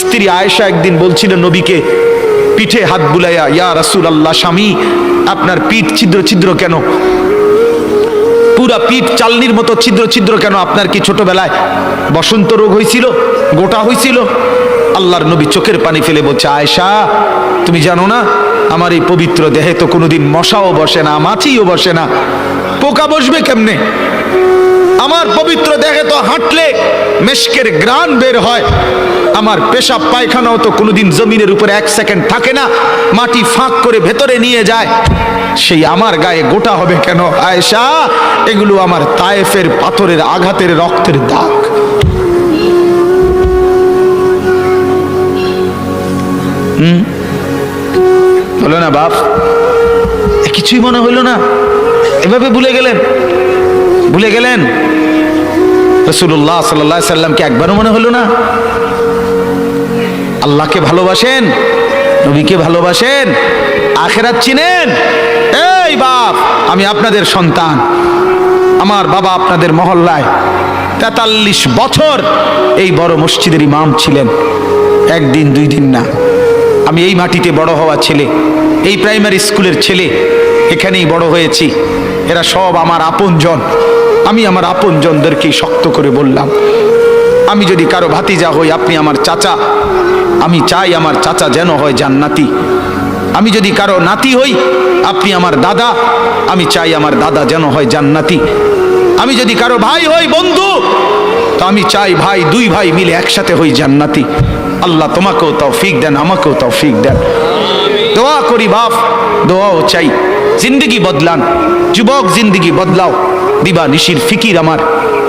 স্ত্রী আয়েশা একদিন বলছিল, নবীকে পিঠে হাত বুলাইয়া, ইয়া রাসুল আল্লাহ স্বামী, আপনার পিঠ ছিদ্র ছিদ্র কেন? পুরা পিঠ চালনির মতো ছিদ্র ছিদ্র কেন? আপনার কি ছোটবেলায় বসন্ত রোগ হয়েছিল গোটা হয়েছিল আল্লাহর নবী চোখের পানি ফেলে বলছে, আয়েশা, তুমি জানো না, আমার এই পবিত্র দেহে তো কোনোদিন মশাও বসে না, মাছিও বসে না। পোকা বসবে কেমনে? আমার পবিত্র দেহে তো হাঁটলে মেশকের গ্রান বের হয়। আমার পেশাব পায়খানাও তো কোনোদিন জমিনের উপরে এক সেকেন্ড থাকে না। মাটি ফাঁক করে ভেতরে নিয়ে যায়। সেই আমার গায়ে গোটা হবে কেন? আয়েশা, এগুলো আমার তায়েফের পাথরের আঘাতের রক্তের দাগ। হলো না বাপ? কিছুই মনে হইল না। এভাবে ভুলে গেলেন? ভুলে গেলেন? রসুল্লাহ সাল্লাহ সাল্লামকে একবারও মনে হলো না? আল্লাহকে ভালোবাসেন, নবীকে ভালোবাসেন, আখেরাত চিনেন। এই বাপ, আমি আপনাদের সন্তান। আমার বাবা আপনাদের মহল্লায় তেতাল্লিশ বছর এই বড় মসজিদের ইমাম ছিলেন। একদিন, দুই দিন না। আমি এই মাটিতে বড় হওয়া ছেলে, এই প্রাইমারি স্কুলের ছেলে, এখানেই বড় হয়েছি। এরা সব আমার আপনজন। আমি আমার আপনজনদেরকেই শক্ত করে বললাম, আমি যদি কারও ভাতিজা হই, আপনি আমার চাচা। আমি চাই আমার চাচা যেন হয় জান্নাতি। আমি যদি কারও নাতি হই, আপনি আমার দাদা। আমি চাই আমার দাদা যেন হয় জান্নাতি। আমি যদি কারও ভাই হই, বন্ধু, তো আমি চাই ভাই, দুই ভাই মিলে একসাথে হই জান্নাতি। আল্লাহ তোমাকেও তৌফিক দেন, আমাকেও তৌফিক দেন। দোয়া করি বাপ, দোয়াও চাই। জিন্দগি বদলান, যুবক জিন্দগি বদলাও। দিবা নিশির ফিকির আমার।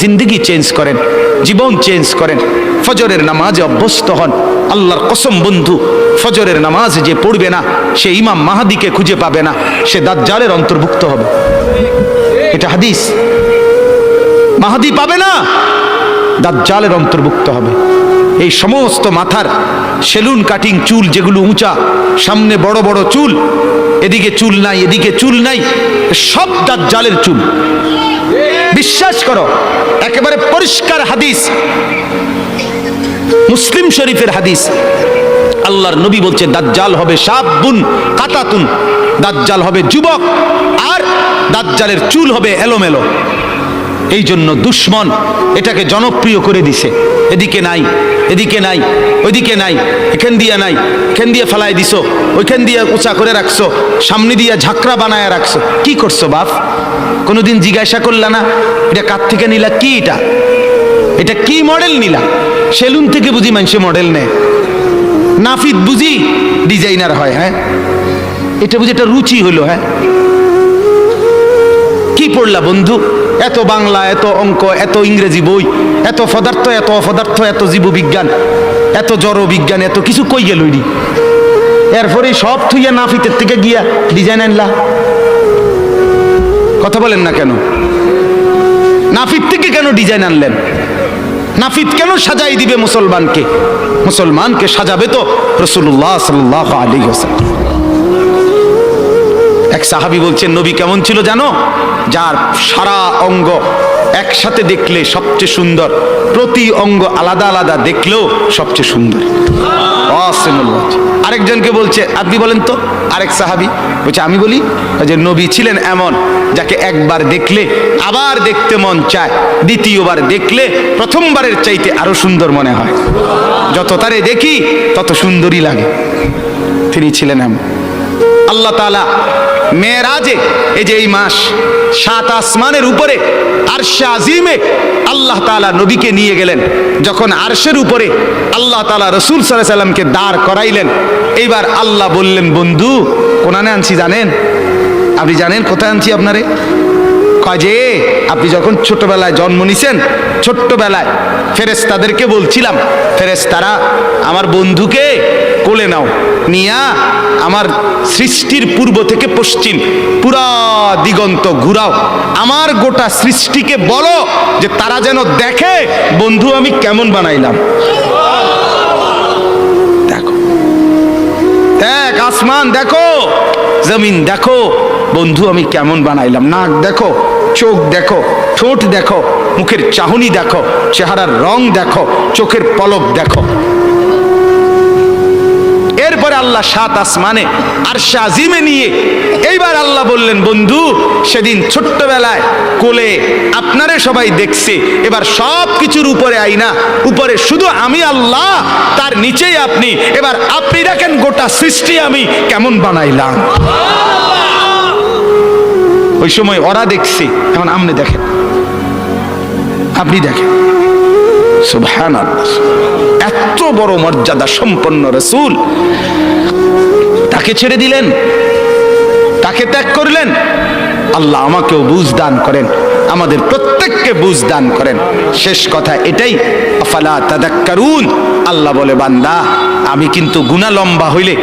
জিন্দগি চেঞ্জ করেন, জীবন চেঞ্জ করেন, ফজরের নামাজে অভ্যস্ত হন। আল্লাহর কসম বন্ধু, ফজরের নামাজ যে পড়বে না, সে ইমাম মাহাদিকে খুঁজে পাবে না, সে দাজ্জালের অন্তর্ভুক্ত হবে। এটা হাদিস। মাহাদি পাবে না, দাজ্জালের অন্তর্ভুক্ত হবে। এই সমস্ত মাথার সেলুন কাটিং চুল যেগুলো উঁচা, সামনে বড় বড় চুল এদিকে চুল নাই, এদিকে চুল নাই, সব দাঁত জালের চুল। বিশ্বাস করো, একেবারে পরিষ্কার হাদিস, মুসলিম শরীফের হাদিস। আল্লাহর নবী বলছে, দাজ্জাল হবে সাবুন, কাতাতুন। দাজ্জাল হবে যুবক, আর দাঁত জালের চুল হবে এলোমেলো। এই জন্য দুশ্মন এটাকে জনপ্রিয় করে দিছে। এদিকে নাই এদিকে নাই, ওইদিকে নাই, এখান দিয়া নাই, এখান দিয়ে ফেলাই দিছো, ওইখান দিয়ে উঁচা করে রাখছো, সামনে দিয়ে ঝাঁকড়া বানায় রাখছো। কি করছ বাপ? কোনোদিন জিজ্ঞাসা করলা না, এটা কার থেকে নিলা, কি এটা? এটা কি মডেল নিলা? সেলুন থেকে বুঝি মানুষে মডেল নেয়। নাফিদ বুঝি ডিজাইনার হয় হ্যাঁ? এটা বুঝি একটা রুচি হলো হ্যাঁ? কি পড়লা বন্ধু? এত বাংলা, এত অঙ্ক, এত ইংরেজি বই, এত পদার্থ, এত অপদার্থ, এত জীববিজ্ঞান, এত জড় বিজ্ঞান এত কিছু কই গেল এরপরে সব থুইয়া নাফিতের থেকে গিয়া ডিজাইন আনলা। কথা বলেন না কেন? নাফিত থেকে কেন ডিজাইন আনলেন? নাফিত কেন সাজাই দিবে মুসলমানকে? মুসলমানকে সাজাবে তো রসুল্লাহ সাল্লাহ আলী হোসেন এক সাহাবি বলছেন, নবী কেমন ছিল জানো? যার সারা অঙ্গ একসাথে দেখলে সবচেয়ে সুন্দর, প্রতি অঙ্গ আলাদা আলাদা দেখলেও সবচেয়ে সুন্দর। আরেকজনকে বলছে, আপনি বলেন তো? আরেক সাহাবি বলছে, আমি বলি যে নবী ছিলেন এমন যাকে একবার দেখলে আবার দেখতে মন চায়, দ্বিতীয়বার দেখলে প্রথমবারের চাইতে আরও সুন্দর মনে হয়। যত তারে দেখি তত সুন্দরই লাগে। তিনি ছিলেন এমন। আল্লাহ তালা মেয়েরাজে এই যে এই মাস, সাত আসমানের উপরে আরশে আজিমে আল্লাহ তালা নবীকে নিয়ে গেলেন। যখন আরশের উপরে আল্লাহ তালা রসুল সাল্লাহ সাল্লামকে দাঁড় করাইলেন, এইবার আল্লাহ বললেন, বন্ধু, কোনানে আনছি জানেন? আপনি জানেন কোথায় আনছি আপনারে? কয় যে, আপনি যখন ছোটবেলায় জন্ম নিছেন, ছোট্টবেলায় ফেরেস্তাদেরকে বলছিলাম ফেরেস্তারা আমার বন্ধুকে কোলে নাও। নিয়া আমার সৃষ্টির পূর্ব থেকে পশ্চিম, পুরা দিগন্ত ঘুরাও। আমার গোটা সৃষ্টিকে বলো যে তারা যেন দেখে, বন্ধু আমি কেমন বানাইলাম। দেখো। দেখ, আসমান দেখো, জমিন দেখো, বন্ধু আমি কেমন বানাইলাম। নাক দেখো, চোখ দেখো, ঠোঁট দেখো, মুখের চাহনি দেখো, চেহারার রং দেখো, চোখের পলক দেখো। আল্লাহ সাত আসমানে আর শাজিমে নিয়ে। এইবার আল্লাহ বললেন, বন্ধু, সেদিন ছোট্টবেলায় কোলে আপনারে সবাই দেখছে। এবার সব কিছুর উপরে আইনা উপরে শুধু আমি আল্লাহ, তার নিচেই আপনি। এবার আপনি দেখেন গোটা সৃষ্টি আমি কেমন বানাইলাম। ওই সময় ওরা দেখছে, এখন আপনি দেখেন। আপনি দেখেন। সুবহান এত বড় মর্যাদা সম্পন্ন রসুল। তাকে ছেড়ে দিলেন, তাকে ত্যাগ করলেন। আল্লাহ আমাকেও বুঝ দান করেন, আমাদের প্রত্যেককে বুঝ দান করেন। শেষ কথা এটাই, আফালা তাদাক্কারুন, আল্লাহ বলে, বান্দা। আমি কিন্তু গুণা লম্বা হইলে,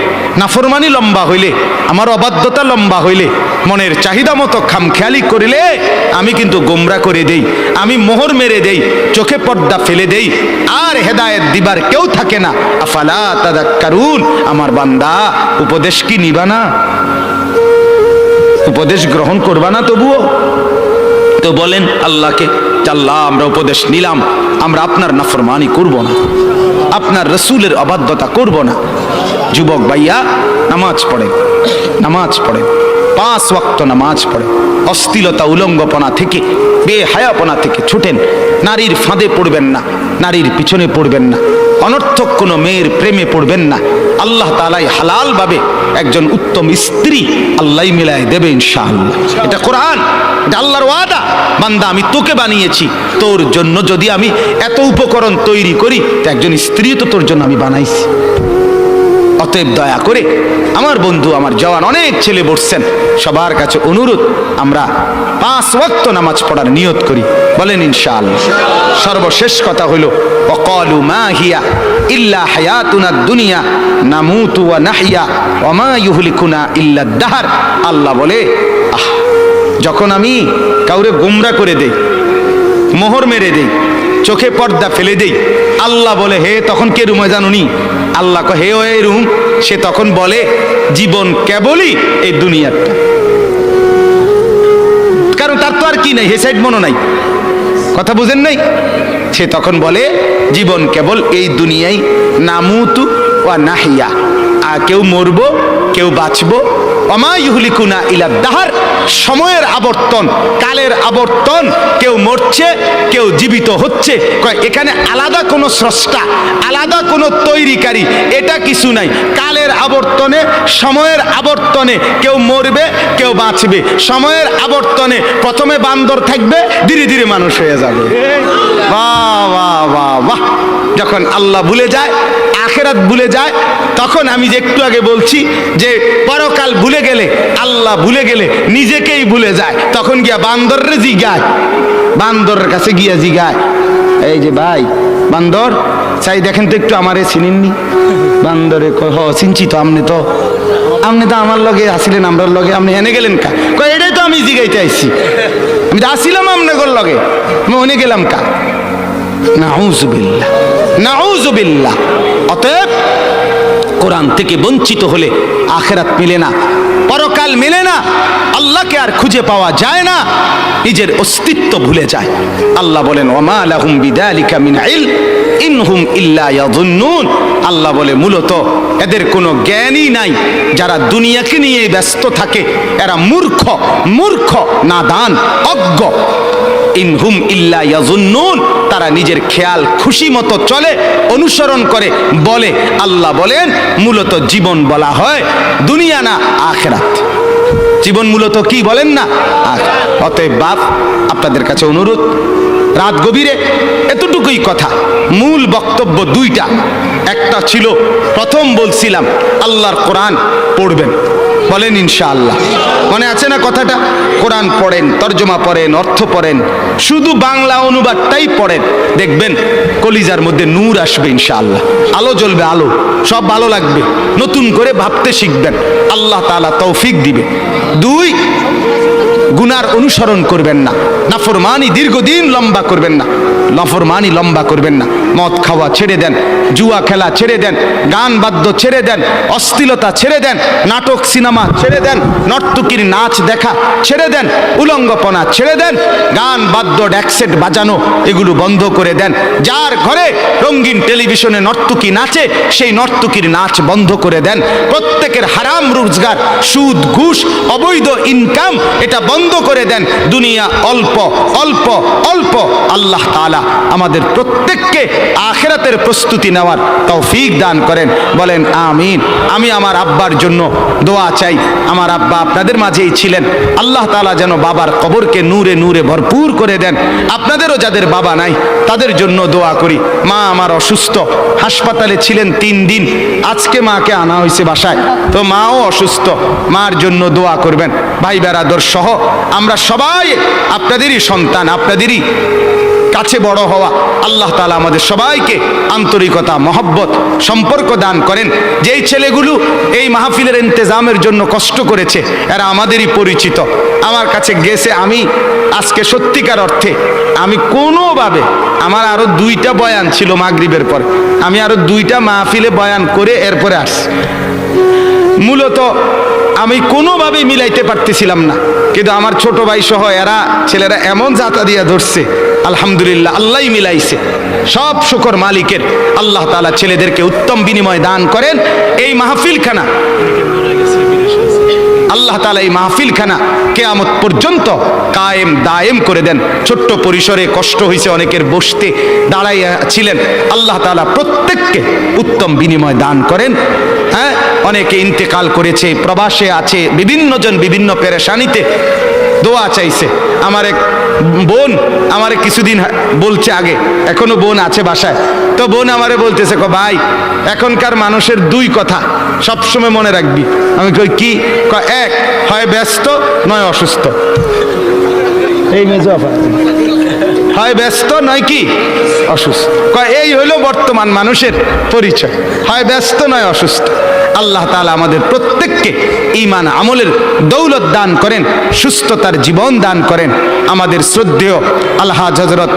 নাফরমানি লম্বা হইলে, আমার অবাধ্যতা লম্বা হইলে, মনের চাহিদা মতো খামখেয়ালি করিলে আমি কিন্তু গোমরা করে দেই, আমি মোহর মেরে দেই, চোখে পর্দা ফেলে দেই, আর হেদায়েত দিবার কেউ থাকে না। আফালা তাদা কারুন আমার বান্দা, উপদেশ কি নিবা না? উপদেশ গ্রহণ করবা না তবুও? তো বলেন আল্লাহকে আল্লাহ আমরা উপদেশ নিলাম, আমরা আপনার নাফরমানি করব না। আপনার রসুলের অবাধ্যতা করব না। যুবক ভাইয়া, নামাজ পড়ে নামাজ পড়ে, পাঁচ ওয়াক্ত নামাজ পড়ে অস্থিলতা উলঙ্গপনা থেকে, বেহায়াপনা থেকে ছুটেন, নারীর ফাঁদে পড়বেন না, নারীর পিছনে পড়বেন না, অনর্থক কোনো মেয়ের প্রেমে পড়বেন না, আল্লাহ তালাই হালালভাবে একজন উত্তম স্ত্রী আল্লাহ মিলায় দেবে ইনশাআল্লাহ। এটা কোরআন। এটা আল্লাহর ওয়াদা, বান্দা, আমি তোকে বানিয়েছি। তোর জন্য যদি আমি এত উপকরণ তৈরি করি, তো একজন স্ত্রী তো তোর জন্য আমি বানাইছি। অতএব দয়া করে আমার বন্ধু, আমার জওয়ান, অনেক ছেলে বসছেন। সবার কাছে অনুরোধ, আমরা পাঁচ ওয়াক্ত নামাজ পড়ার নিয়ত করি। বলেন, ইনশাআল্লাহ। সর্বশেষ কথা হলো অকলু মা হিয়া ইল্লা হায়াতুনা দুনিয়া, নামুতু ওয়া নাহিয়া, ওয়া মা ইউহলিকুনা ইল্লা দাহার। আল্লাহ বলে যখন আমি কাউরে গুমরা করে দেই মোহর মেরে দেই চোখে পর্দা ফেলে দেই আল্লাহ বলে হে তখন কে রুমে জানুনি? আল্লাহ কয়, হে ওই রুম। সে তখন বলে জীবন কেবলই এই দুনিয়াটা। কারণ তার তো আর কি নাই হে সাইড মনো নাই। কথা বুঝেন নাই? সে তখন বলে জীবন কেবল এই দুনিয়ায় নামুতু ওয়া নাহিয়া আর কেউ মরবো কেউ বাঁচবো অমায়ুহলিকুনা ইলা দাহার সময়ের আবর্তন কালের আবর্তন কেউ মরছে কেউ জীবিত হচ্ছে। কয় এখানে আলাদা কোনো স্রষ্টা আলাদা কোনো তৈরিকারী এটা কিছু নাই। কালের আবর্তনে সময়ের আবর্তনে কেউ মরবে কেউ বাঁচবে। সময়ের আবর্তনে প্রথমে বান্দর থাকবে ধীরে ধীরে মানুষ হয়ে যাবে। বাহ বাহ বাহ বাহ। যখন আল্লাহ ভুলে যায় আখেরাত ভুলে যায়, তখন আমি যে একটু আগে বলছি যে পরকাল ভুলে গেলে, আল্লাহ ভুলে গেলে নিজেকেই ভুলে যায়। তখন গিয়া বান্দরের জিগায়। বান্দরের কাছে গিয়া জিগায়। এই যে ভাই, বান্দর, চাই দেখেন তো একটু আমারে চিনেননি? বান্দরে হ, চিনছি তো আপনি তো। আপনি তো আমার লগে আসিলেন, আমরার লগে। আপনি এনে গেলেন কা? কয়, এটাই তো আমি জিগাইতে আইছি। আমি তো আসিলাম আপনার লগে। আমি ওনে গেলাম কা? নাউজুবিল্লাহ। নাউজুবিল্লাহ। অতএব কোরআন থেকে বঞ্চিত হলে আখেরাত মিলে না, পরকাল মিলে না, আল্লাহকে আর খুঁজে পাওয়া যায় না, নিজের অস্তিত্ব ভুলে যায়। আল্লাহ বলেন, ওমা ইনহুম আল্লাহ বলে, মূলত এদের কোনো জ্ঞানই নাই। যারা দুনিয়াকে নিয়ে ব্যস্ত থাকে, এরা মূর্খ মূর্খ, নাদান, অজ্ঞ। ইনহুম ইল্লা ইয়াজুন্নুন, তারা নিজের খেয়াল খুশি মতো চলে, অনুসরণ করে, বলে, আল্লাহ বলেন, মূলত জীবন বলা হয় দুনিয়া না আখেরাত। জীবন মূলত কি বলেন না? অতএব বাপ, আপনাদের কাছে অনুরোধ, রাত গভীরে এতটুকুই কথা। মূল বক্তব্য দুইটা। একটা ছিল, প্রথম বলছিলাম, আল্লাহর কোরআন পড়বেন। বলেন ইনশাআল্লাহ। মনে আছে না কথাটা? কোরআন পড়েন, তর্জমা পড়েন, অর্থ পড়েন, শুধু বাংলা অনুবাদটাই পড়েন। দেখবেন, কলিজার মধ্যে নূর আসবে ইনশাআল্লাহ। আলো জ্বলবে আলো, সব ভালো লাগবে। নতুন করে ভাবতে শিখবেন। আল্লাহ তাআলা তৌফিক দিবে। দুই, গুনার অনুসরণ করবেন না। নাফরমানি দীর্ঘদিন লম্বা করবেন না। নফরমানি লম্বা করবেন না। মদ খাওয়া ছেড়ে দেন, জুয়া খেলা ছেড়ে দেন, গান বাদ্য ছেড়ে দেন, অশ্লীলতা ছেড়ে দেন, নাটক, সিনেমা ছেড়ে দেন, নর্তকীর নাচ দেখা ছেড়ে দেন, উলঙ্গপনা ছেড়ে দেন, গান বাদ্য, ড্যাকসেট বাজানো এগুলো বন্ধ করে দেন। যার ঘরে রঙিন টেলিভিশনে নর্তকী নাচে, সেই নর্তকীর নাচ বন্ধ করে দেন। প্রত্যেকের হারাম রোজগার, সুদ, ঘুষ, অবৈধ ইনকাম এটা বন্ধ করে দেন। দুনিয়া অল্প অল্প অল্প, আল্লাহ তাআলা। আমাদের প্রত্যেককে আখেরাতের প্রস্তুতি নেওয়ার তৌফিক দান করেন। বলেন, আমিন। আমি আমার আব্বার জন্য দোয়া চাই। আমার আব্বা আপনাদের মাঝেই ছিলেন। আল্লাহ তালা যেন বাবার কবরকে নূরে নূরে ভরপুর করে দেন। আপনাদেরও যাদের বাবা নাই, তাদের জন্য দোয়া করি। মা আমার অসুস্থ, হাসপাতালে ছিলেন তিন দিন। আজকে মাকে আনা হয়েছে বাসায়। তো মাও অসুস্থ, মার জন্য দোয়া করবেন। ভাই বেড়াদর সহ আমরা সবাই আপনাদেরই সন্তান, আপনাদেরই কাছে বড় হওয়া। আল্লাহ তালা আমাদের সবাইকে আন্তরিকতা, মহব্বত, সম্পর্ক দান করেন। যেই ছেলেগুলো এই মাহফিলের ইন্তজামের জন্য কষ্ট করেছে, এরা আমাদেরই পরিচিত। আমার কাছে গেছে আমি, আজকে সত্যিকার অর্থে আমি কোনোভাবে আমার আরও দুইটা বয়ান ছিল মাগরিবের পর। আমি আরও দুইটা মাহফিলে বয়ান করে এরপরে আসছি। মূলত আমি কোনোভাবেই মিলাইতে পারতেছিলাম না। কিন্তু আমার ছোট ভাই সহ এরা, ছেলেরা এমন জাতা দিয়া ধরছে আলহামদুলিল্লাহ আল্লাহ মিলাইছে। সব শুকর মালিকের আল্লাহ তালা ছেলেদেরকে উত্তম বিনিময় দান করেন। এই মাহফিলখানা, আল্লাহ তালা এই মাহফিলখানা কেয়ামত পর্যন্ত কায়েম দায়েম করে দেন। ছোট্ট পরিসরে কষ্ট হয়েছে অনেকের, বসতে দাঁড়াইয়া ছিলেন। আল্লাহ তালা প্রত্যেককে উত্তম বিনিময় দান করেন। হ্যাঁ অনেকে ইন্তেকাল করেছে, প্রবাসে আছে বিভিন্ন জন বিভিন্ন পেরেশানিতে দোয়া চাইছে। আমার এক বোন আমারে কিছুদিন বলছে আগে এখনও বোন আছে বাসায়। তো বোন আমারে বলতেছে কো ভাই এখনকার মানুষের দুই কথা সবসময় মনে রাখবি। আমি কই কি? কয় এক হয় ব্যস্ত নয় অসুস্থ। এই হয় ব্যস্ত নয় কি? অসুস্থ। কয় এই হইল বর্তমান মানুষের পরিচয়। হয় ব্যস্ত নয় অসুস্থ। আল্লাহ তালা আমাদের প্রত্যেককে ইমান আমলের দৌলত দান করেন, সুস্থতার জীবন দান করেন। আমাদের শ্রদ্ধেয় আল্লাহ হজরত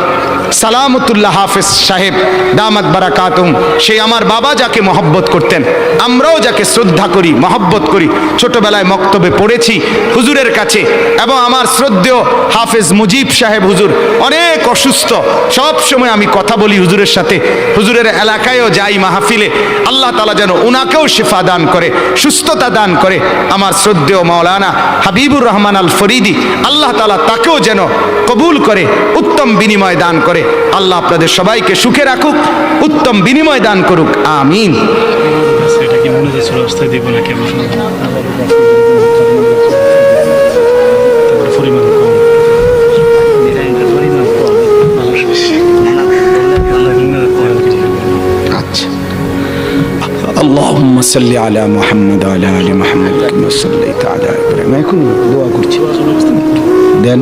সালামতুল্লাহ হাফেজ সাহেব, দামাত বারাকাতুম সেই আমার বাবা যাকে মহব্বত করতেন, আমরাও যাকে শ্রদ্ধা করি, মহব্বত করি। ছোটবেলায় মক্তবে পড়েছি হুজুরের কাছে এবং আমার শ্রদ্ধেয় হাফেজ মুজিব সাহেব হুজুর অনেক অসুস্থ। সব সময় আমি কথা বলি হুজুরের সাথে। হুজুরের এলাকায়ও যাই মাহফিলে, আল্লাহ তালা যেন ওনাকেও শিফা দান করে, সুস্থতা দান করে। আমার শ্রদ্ধেয় মাওলানা হাবিবুর রহমান আল ফরিদি আল্লাহ তালা তাকেও যেন কবুল করে, উত্তম বিনিময় দান করে। আল্লাহ আপনাদের সবাইকে সুখে রাখুক উত্তম বিনিময় দান করুক আমিন এটা কি মনে হচ্ছে অবস্থায় দিব না কেমন পরিমাণ কম পরিমাণ কম মানুষ বেশি আচ্ছা اللهم صل على محمد وعلى ال محمد كما صليت على ابراهيم এখন দোয়া করছি দেন